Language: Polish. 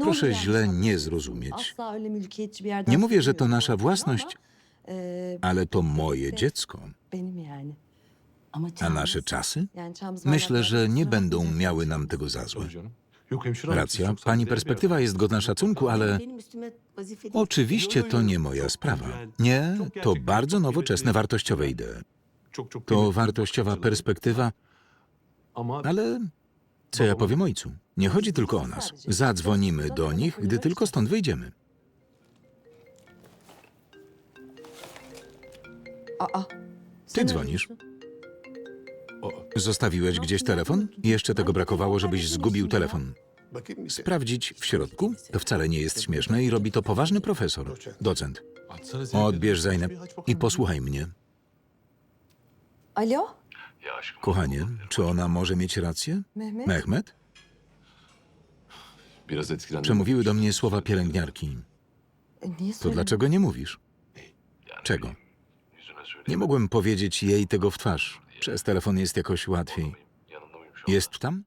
Proszę źle nie zrozumieć. Nie mówię, że to nasza własność, ama, e, ale to moje dziecko. benim yani. Ama A nasze czasy? Myślę, że nie będą miały nam tego za złe. Siz Racja, pani perspektywa jest godna szacunku, ale oczywiście to nie moja sprawa. Nie, to bardzo nowoczesne, wartościowe idee. To wartościowa perspektywa, ale co ja powiem ojcu? Nie chodzi tylko o nas. Zadzwonimy do nich, gdy tylko stąd wyjdziemy. Aa, Ty dzwonisz. Zostawiłeś gdzieś telefon? Jeszcze tego brakowało, żebyś zgubił telefon. Sprawdzić w środku? To wcale nie jest śmieszne i robi to poważny profesor, docent. Odbierz Zainab i posłuchaj mnie. Alo, Kochanie, czy ona może mieć rację? Mehmet. Przemówiły do mnie słowa pielęgniarki. To dlaczego nie mówisz? Czego? Nie mogłem powiedzieć jej tego w twarz. Przez telefon jest jakoś łatwiej. Jest tam?